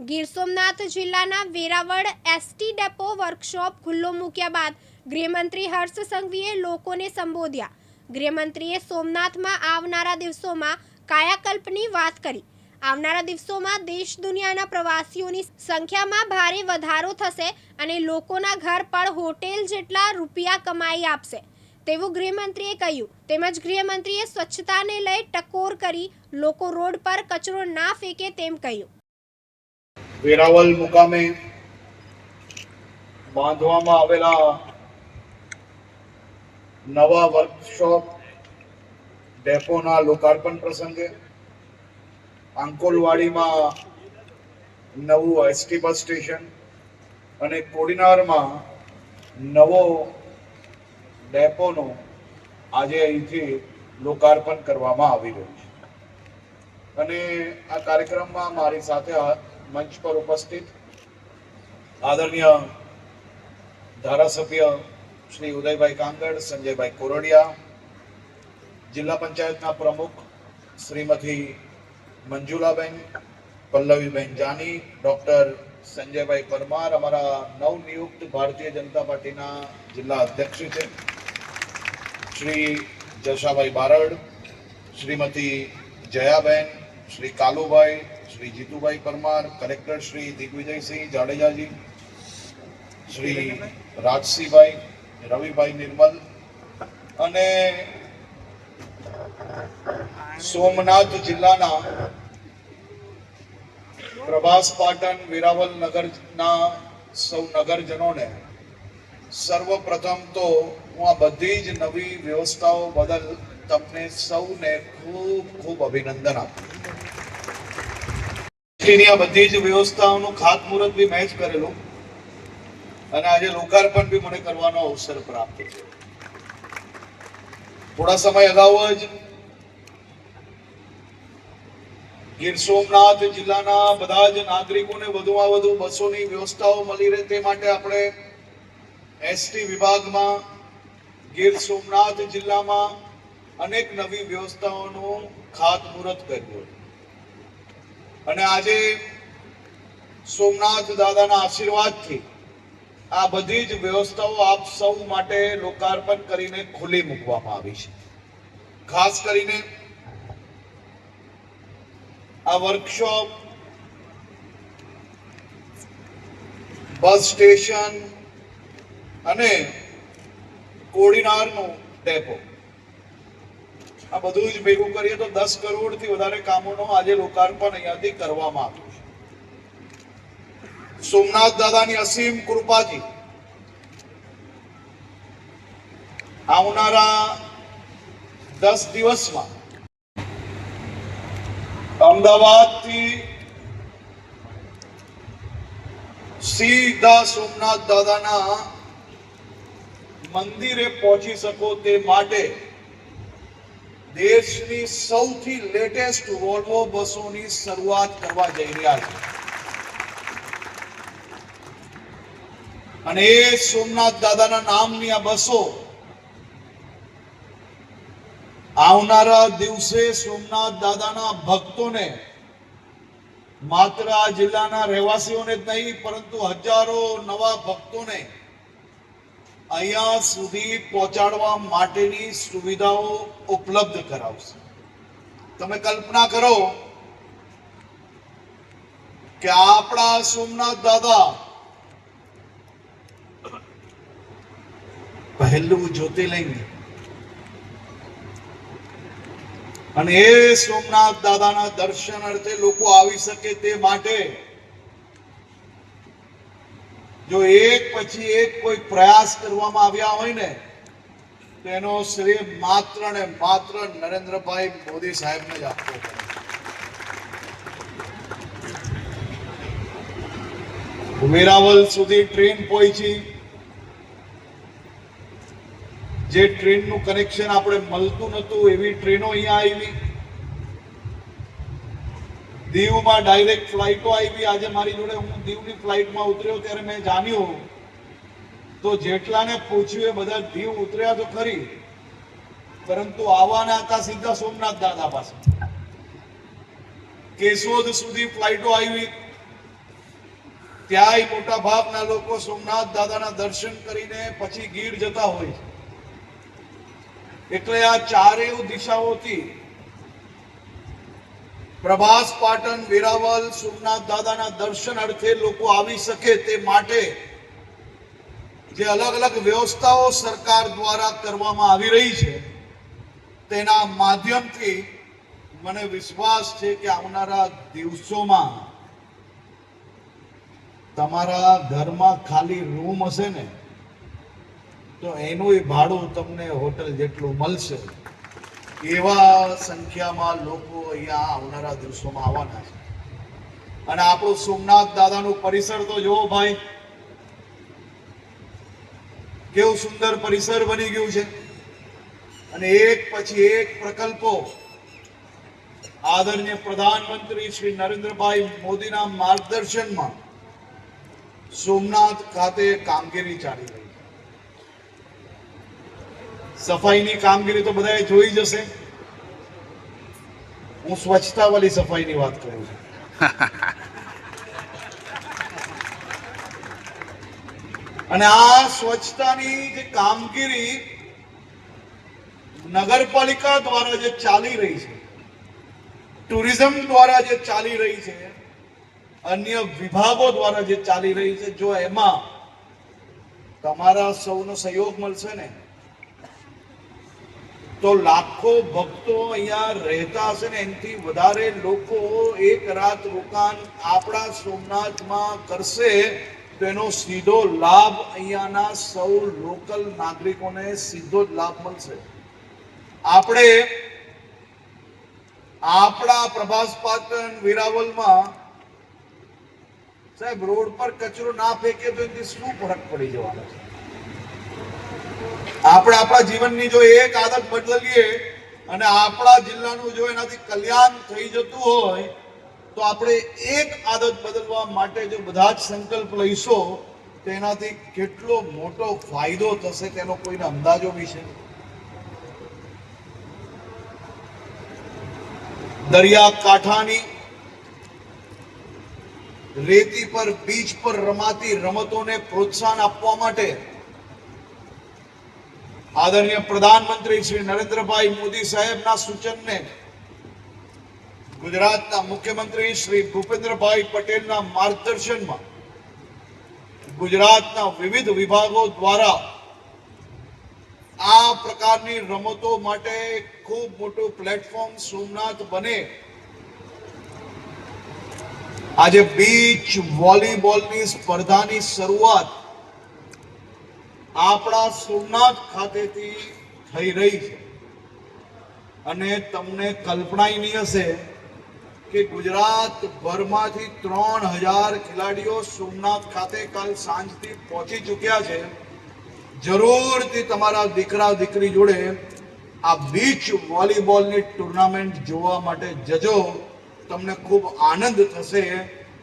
ગીર સોમનાથ જિલ્લાના Veraval ST depot workshop ખુલ્લો મૂક્યા બાદ ગૃહમંત્રી હર્ષ સંઘવીએ લોકોને સંબોધ્યા. ગૃહમંત્રીએ સોમનાથમાં આવનારા દિવસોમાં કાયાકલ્પની વાત કરી. આવનારા દિવસોમાં દેશ દુનિયાના પ્રવાસીઓની સંખ્યામાં ભારે વધારો થશે અને લોકોના ઘર પર હોટેલ જેટલા રૂપિયા કમાઈ આપશે. તેવું ગૃહમંત્રીએ કહ્યું. તેમજ ગૃહમંત્રીએ સ્વચ્છતાને લઈ ટકોર કરી લોકો રોડ પર કચરો ના ફેંકે તેમ કહ્યું. વેરાવલ મુકામે બાંધવામાં આવેલા નવા વર્કશોપ ડેપોના લોકાર્પણ પ્રસંગે આંકોલવાડીમાં નવું એસટી બસ સ્ટેશન અને કોડીનારમાં નવો ડેપોનો આજે અહીંથી લોકાર્પણ કરવામાં આવી રહ્યું છે. અને આ કાર્યક્રમમાં મારી સાથે મંચ પર ઉપસ્થિત આદરણીય ધારાસભ્ય શ્રી ઉદયભાઈ કાંગડ, સંજયભાઈ કોરડિયા, જિલ્લા પંચાયતના પ્રમુખ શ્રીમતી મંજુલાબેન, પલ્લવીબેન જાની, ડોક્ટર સંજયભાઈ પરમાર, અમારા નવનિયુક્ત ભારતીય જનતા પાર્ટીના જિલ્લા અધ્યક્ષ છે. શ્રી જશાભાઈ બારડ, શ્રીમતી જયાબેન, શ્રી કાલુભાઈ શ્રી જીતુભાઈ પરમાર, કલેક્ટર શ્રી દિગ્વિજયસિંહ જાડેજાજી, શ્રી રાજસિંહભાઈ રવિભાઈ નિર્મલ અને સોમનાથ જિલ્લાના પ્રભાસ પાટણ વેરાવલ નગરના સૌ નગરજનોને સર્વપ્રથમ તો હું આ બધી જ નવી વ્યવસ્થાઓ બદલ તમને સૌને ખૂબ ખૂબ અભિનંદન આપું એસટીની આ બધી જ વ્યવસ્થાઓનું ખાતમુહૂર્ત બી મેં જ કરેલું. અને આજે લોકાર્પણ બી મને કરવાનો અવસર પ્રાપ્ત થયો. થોડા સમય અગાઉ જ ગીર સોમનાથ જિલ્લાના બધા જ નાગરિકોને વધુમાં વધુ બસોની વ્યવસ્થાઓ મળી રહે તે માટે આપણે એસટી વિભાગમાં, ગીર સોમનાથ જિલ્લામાં અનેક નવી વ્યવસ્થાઓનું ખાતમુહૂર્ત કર્યું અને આજે સોમનાથ દાદાના આશીર્વાદથી આ બધી જ વ્યવસ્થાઓ આપ સૌ માટે લોકાર્પણ કરીને ખુલ્લી મૂકવામાં આવી છે. ખાસ કરીને આ વર્કશોપ, બસ સ્ટેશન અને કોડીનારનું ડેપો. આ બધું જ ભેગું કરીએ તો દસ કરોડથી વધારે કામોનો આજે લોકાર્પણ અહીંયાથી કરવામાં આવ્યું છે. સોમનાથ દાદાની અસીમ કૃપાજી આવનારા દસ દિવસમાં અમદાવાદથી સીધા સોમનાથ દાદાના મંદિરે પહોંચી શકો તે માટે દેશની સૌથી લેટેસ્ટ વોલ્વો બસોની શરૂઆત કરવા જઈ રહ્યા છે. અને એ સોમનાથ દાદાના નામની આ બસો આવનારા દિવસે સોમનાથ દાદાના ભક્તોને માત્ર આ જિલ્લાના રહેવાસીઓને જ નહીં, પરંતુ હજારો નવા ભક્તોને અહીંયા સુધી પહોંચાડવા માટેની સુવિધાઓ ઉપલબ્ધ કરાવશે. તમે કલ્પના કરો કે આપણા સોમનાથ દાદા પહેલું જ્યોતિર્લિંગ અને એ સોમનાથ દાદાના દર્શન અર્થે લોકો આવી શકે તે માટે જો એક પછી એક કોઈ પ્રયાસ કરવામાં આવ્યા હોય ને, તો એનો શ્રેય માત્ર ને માત્ર નરેન્દ્રભાઈ મોદી સાહેબને જ આપવો પડે. ઉમેરાવલ સુધી ટ્રેન પહોંચી. જે ટ્રેનનું કનેક્શન આપણે મળતું નહોતું, એવી ટ્રેનો અહીંયા આવી. દીવમાં ડાયરેક્ટ ફ્લાઇટો આવી આજે મારી જોડે હું દીવની ફ્લાઇટમાં ઉતર્યો ત્યારે મેં જાણ્યું તો જેટલાને પૂછ્યું એ બધા દીવ ઉતર્યા તો ખરી. પરંતુ આવવાના હતા સીધા સોમનાથ દાદા પાસે. કેશોદ સુધી ફ્લાઇટો આવી. ત્યાંય મોટા ભાગના લોકો સોમનાથ દાદાના દર્શન કરીને પછી ગીર જતા હોય એટલે આ ચારેય દિશાઓથી પ્રભાસ પાટણ વેરાવલ સોમનાથ દાદાના દર્શન અર્થે લોકો આવી શકે તે માટે જે અલગ અલગ વ્યવસ્થાઓ સરકાર દ્વારા કરવામાં આવી રહી છે, તેના માધ્યમથી મને વિશ્વાસ છે કે આવનારા દિવસોમાં તમારા ઘરમાં ખાલી રૂમ હશે ને, તો એનું ભાડું તમને હોટલ જેટલું મળશે. એવા સંખ્યામાં લોકો અહીંયા આવનારા દિવસોમાં આવવાના છે. અને આપણું સોમનાથ દાદાનું પરિસર તો જુઓ ભાઈ, કેવું સુંદર પરિસર બની ગયું છે. અને એક પછી એક પ્રકલ્પો આદરણીય પ્રધાનમંત્રી શ્રી નરેન્દ્રભાઈ મોદીના માર્ગદર્શનમાં સોમનાથ ખાતે કામગીરી ચાલી રહી છે. સફાઈની કામગીરી તો બધાએ જોઈ જશે હું સ્વચ્છતા વાળી સફાઈની વાત કરું છું. અને આ સ્વચ્છતાની જે કામગીરી નગરપાલિકા દ્વારા જે ચાલી રહી છે, ટુરિઝમ દ્વારા જે ચાલી રહી છે, અન્ય વિભાગો દ્વારા જે ચાલી રહી છે, જો એમાં તમારા સૌનો સહયોગ મળશે ને તો લાખો ભક્તો અહીંયા રહેતા હશે ને, એનાથી વધારે લોકો એક રાત રોકાણ આપણા સોમનાથમાં કરશે, તો એનો સીધો લાભ અહીંયાના સૌ લોકલ નાગરિકોને સીધો જ લાભ મળશે. આપણે આપણા પ્રભાસ પાટણ વેરાવલમાં, સાહેબ, રોડ પર કચરો ના ફેંકે તો એનાથી શું ફરક પડી જવાનો છે? આપણે આપણા જીવનની જો એક આદત બદલીએ અને આપણા જિલ્લાનું જો એનાથી કલ્યાણ થઈ જતું હોય, તો આપણે એક આદત બદલવા માટે જો બધા જ સંકલ્પ લઈશો, તો એનાથી કેટલો મોટો ફાયદો થશે તેનો કોઈને અંદાજો બી છે? દરિયા કાંઠાની રેતી પર, બીચ પર રમાતી રમતોને પ્રોત્સાહન આપવા માટે આદરણીય પ્રધાનમંત્રી શ્રી નરેન્દ્રભાઈ મોદી સાહેબના સૂચનને ગુજરાતના મુખ્યમંત્રી શ્રી ભૂપેન્દ્રભાઈ પટેલના માર્ગદર્શનમાં ગુજરાતના વિવિધ વિભાગો દ્વારા આ પ્રકારની રમતો માટે ખૂબ મોટું પ્લેટફોર્મ સોમનાથ બને. આજે બીચ વોલીબોલની સ્પર્ધાની શરૂઆત આપણા સોમનાથ ખાતેથી થઈ રહી છે. અને તમને કલ્પનાય નહીં હશે કે ગુજરાત ભરમાંથી ત્રણ હજાર ખેલાડીઓ સોમનાથ ખાતે કાલ સાંજથી પહોંચી ચૂક્યા છે. જરૂરથી તમારા દીકરા, દીકરી જોડે આ બીચ વોલીબોલની ટુર્નામેન્ટ જોવા માટે જજો. તમને ખૂબ આનંદ થશે,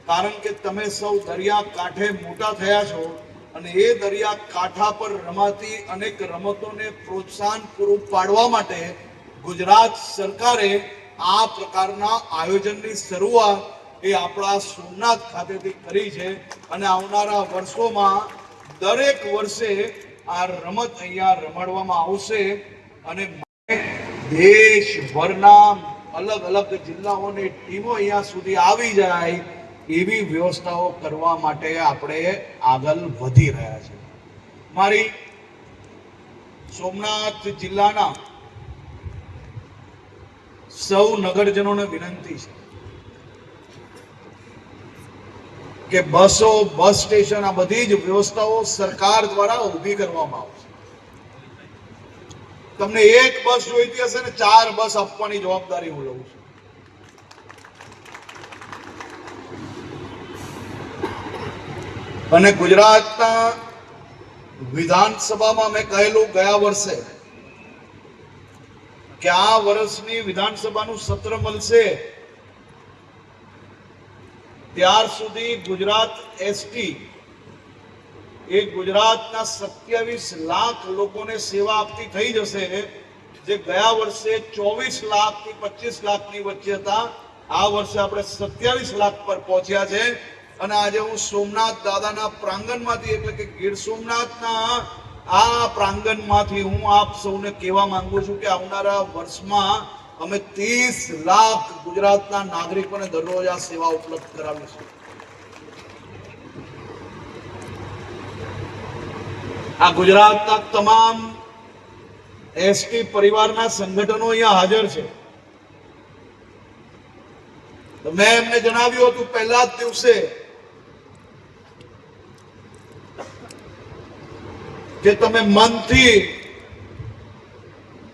કારણ કે તમે સૌ દરિયા કાંઠે મોટા થયા છો. અને એ દરિયા કાંઠા પર રમાતી અનેક રમતોને પ્રોત્સાહન પૂરું પાડવા માટે ગુજરાત સરકારે આ પ્રકારના આયોજનની શરૂઆત એ આપણા સોમનાથ ખાતેથી કરી છે અને આવનારા વર્ષોમાં દરેક વર્ષે આ રમત અહીંયા રમાડવામાં આવશે અને દેશભરના અલગ અલગ જિલ્લાઓની ટીમો અહીંયા સુધી આવી જાય એવી વ્યવસ્થાઓ કરવા માટે આપણે આગળ વધી રહ્યા છે મારી સોમનાથ જિલ્લાના સૌ નગરજનોને વિનંતી છે કે બસો બસ સ્ટેશન આ બધી જ વ્યવસ્થાઓ સરકાર દ્વારા ઊભી કરવામાં આવશે. તમને એક બસ જોઈતી હશે ને ચાર બસ આપવાની જવાબદારી હું લઉં છું. અને ગુજરાતના વિધાનસભામાં મેં કહેલું ગયા વર્ષે કે આ વર્ષની વિધાનસભાનું સત્ર મળશે, ત્યાર સુધી ગુજરાત એસટી એ ગુજરાતના સત્યાવીસ લાખ લોકોને સેવા આપતી થઈ જશે, જે ગયા વર્ષે ચોવીસ લાખથી પચીસ લાખની વચ્ચે હતા. આ વર્ષે આપણે સત્યાવીસ લાખ પર પહોંચ્યા છે. અને આજે હું સોમનાથ દાદાના પ્રાંગણમાંથી, એટલે કે ગીર સોમનાથના આ પ્રાંગણમાંથી હું આપ સૌને કહેવા માંગુ છું કે આવનારા વર્ષમાં અમે ત્રીસ લાખ ગુજરાતના નાગરિકોને દરરોજ આ સેવા ઉપલબ્ધ કરાવીશું આ ગુજરાતના તમામ એસટી પરિવારના સંગઠનો અહીંયા હાજર છે. મેં એમને જણાવ્યું હતું, પહેલા જ દિવસે કે તમે મનથી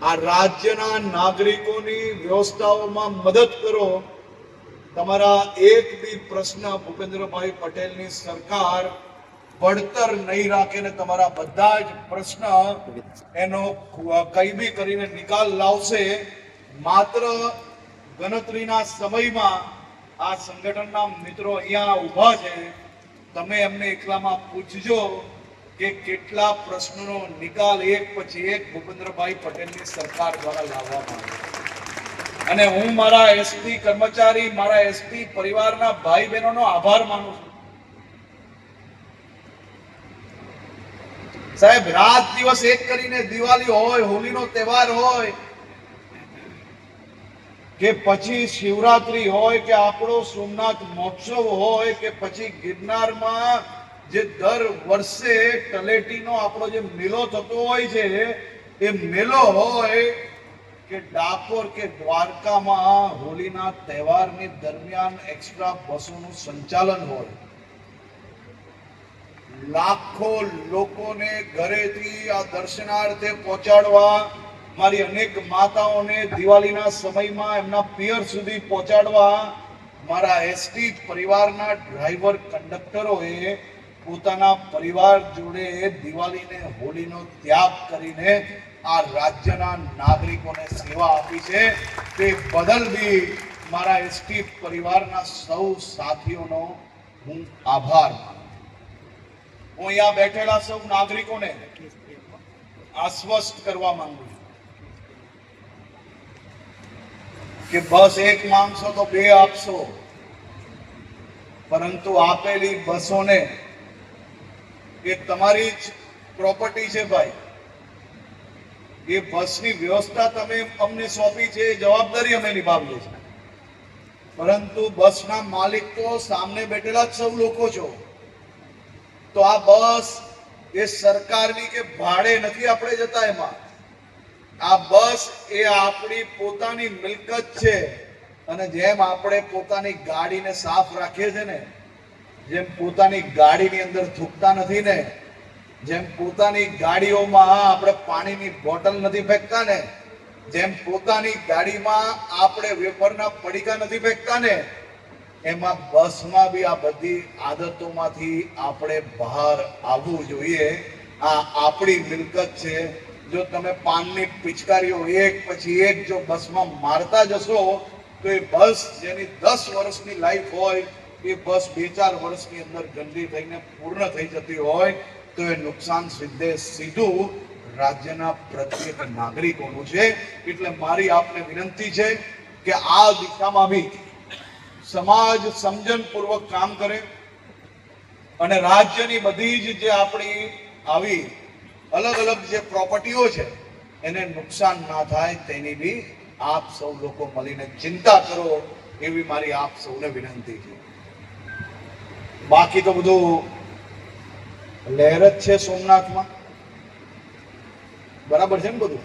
આ રાજ્યના નાગરિકોની વ્યવસ્થાઓમાં મદદ કરો, તમારા એક બી પ્રશ્ન ભૂપેન્દ્રભાઈ પટેલની સરકાર પડતર નહીં રાખે ને તમારા બધા જ પ્રશ્ન એનો કઈ બી કરીને નિકાલ લાવશે, માત્ર ગણતરીના સમયમાં આ સંગઠનના મિત્રો અહીંયા ઊભા છે, તમે એમને એકલામાં પૂછજો કે કેટલા પ્રશ્નોનો નિકાલ એક પછી એક ભૂપેન્દ્રભાઈ પટેલની સરકાર દ્વારા લાવવામાં આવ્યો અને હું મારા એસટી કર્મચારી, મારા એસટી પરિવારના ભાઈ બહેનોનો આભાર માનું છું. સાહેબ, રાત દિવસ એક કરીને દિવાળી હોય હોલીનો તહેવાર હોય, કે પછી શિવરાત્રી હોય, કે આપણો સોમનાથ મહોત્સવ હોય, કે પછી ગિરનારમાં જે દર વર્ષે તલેટીનો આપણો જે મેળો થતો હોય છે, એ મેળો હોય કે ડાકોર કે દ્વારકામાં હોળીના તહેવારની દરમિયાન એક્સ્ટ્રા બસોનું સંચાલન હોય. લાખો લોકોને ઘરેથી આ દર્શનાર્થે પહોંચાડવા મારી અનેક માતાઓને દિવાળીના સમયમાં એમના પિયર સુધી પહોંચાડવા મારા એસટી પરિવારના ડ્રાઈવર કંડક્ટરોએ પોતાના પરિવાર જોડે દિવાળીને, હોળીનો ત્યાગ કરીને આ રાજ્યના નાગરિકોને સેવા આપી છે. તે બદલ બી મારા એસટી પરિવારના સૌ સાથીઓનો હું આભાર માનું હું અહીંયા બેઠેલા સૌ નાગરિકોને આશ્વસ્ત કરવા માંગુ છું કે બસ એક માંગશો તો બે આપશો. પરંતુ આપેલી બસોને એ તમારી જ પ્રોપર્ટી છે ભાઈ. એ બસની વ્યવસ્થા તમે અમને સોંપી છે, એ જવાબદારી અમે નિભાવીએ છીએ. પરંતુ બસના માલિક તો સામે બેઠેલા જ સૌ લોકો છો. તો આ બસ એ સરકારની કે ભાડે નથી આપણે જતા એમાં. આ બસ એ આપણી પોતાની મિલકત છે. અને જેમ આપણે પોતાની ગાડીને સાફ રાખીએ છીએ ને જેમ પોતાની ગાડીની અંદર થૂકતા નથી ને, જેમ પોતાની ગાડીઓમાં આપણે પાણીની બોટલ નથી ફેંકતા ને, જેમ પોતાની ગાડીમાં આપણે વેપરના પડીકા નથી ફેંકતા ને, એમાં બસમાં બી આ બધી આદતોમાંથી આપણે બહાર આવવું જોઈએ. આ આપણી મિલકત છે. જો તમે પાનની પિચકારીઓ એક પછી એક જો બસમાં મારતા જશો, તો એ બસ જેની દસ વર્ષની લાઈફ હોય એ બસ બે ચાર વર્ષની અંદર ગંદી થઈને પૂર્ણ થઈ જતી હોય તો એ નુકસાન સીધે સીધું રાજ્યના પ્રત્યેક નાગરિકોનું છે. એટલે મારી આપને વિનંતી છે કે આ દિશામાં બી સમાજ સમજણપૂર્વક કામ કરે અને રાજ્યની બધી જ જે આપણી આવી અલગ અલગ જે પ્રોપર્ટીઓ છે એને નુકસાન ના થાય તેની બી આપ સૌ લોકો મળીને ચિંતા કરો એવી મારી આપ સૌને વિનંતી છે. બાકી તો બધું લહેર જ છે સોમનાથમાં. બરાબર છે ને બધું?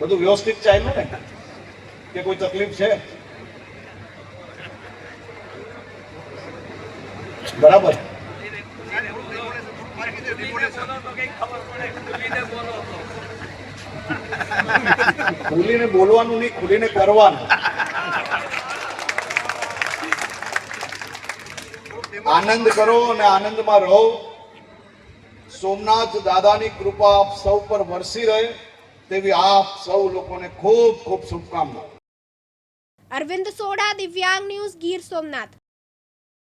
બધું વ્યવસ્થિત ચાલ્યું ને? કે કોઈ તકલીફ છે? બરાબર. ખુલીને બોલવાનું નહીં, ખુલીને કરવાનું. આનંદ કરો અને આનંદમાં રહો. સોમનાથ દાદાની કૃપા આપ સૌ પર વરસી રહે તેવી આપ સૌ લોકોને ખૂબ ખૂબ શુભકામનાઓ અરવિંદ સોડા, દિવ્યાંગ ન્યૂઝ, ગીર સોમનાથ.